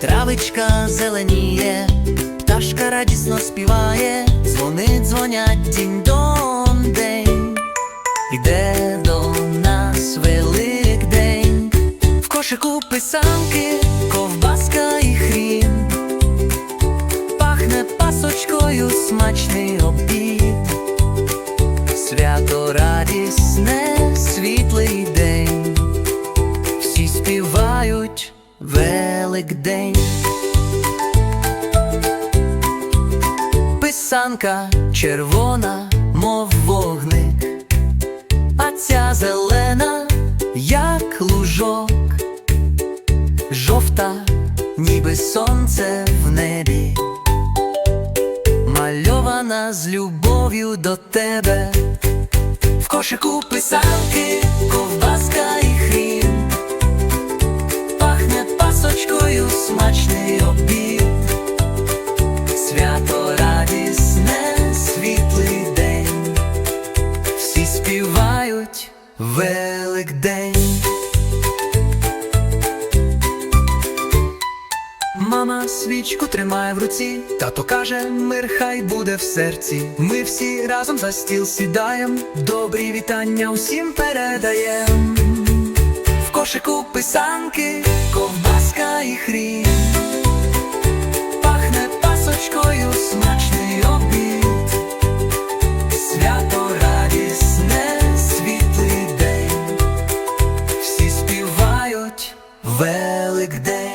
травичка зеленіє, пташка радісно співає, дзвони дзвонять дінь-дон день, іде до нас Великдень, в кошику писанки, ковбаска і хрін, пахне пасочкою смачний обід, свято радісне, світлий день, всі співають Великдень. Писанка червона, мов вогник, а ця зелена, як лужок, жовта, ніби сонце в небі, мальована з любов'ю до тебе, в кошику писанки, ковбаска смачний обід. Свято радісне, світлий день, всі співають Великдень. Мама свічку тримає в руці, тато каже, мир хай буде в серці. Ми всі разом за стіл сідаєм, добрі вітання усім передаєм. В кошику писанки, ковбаска і хрін. Великдень.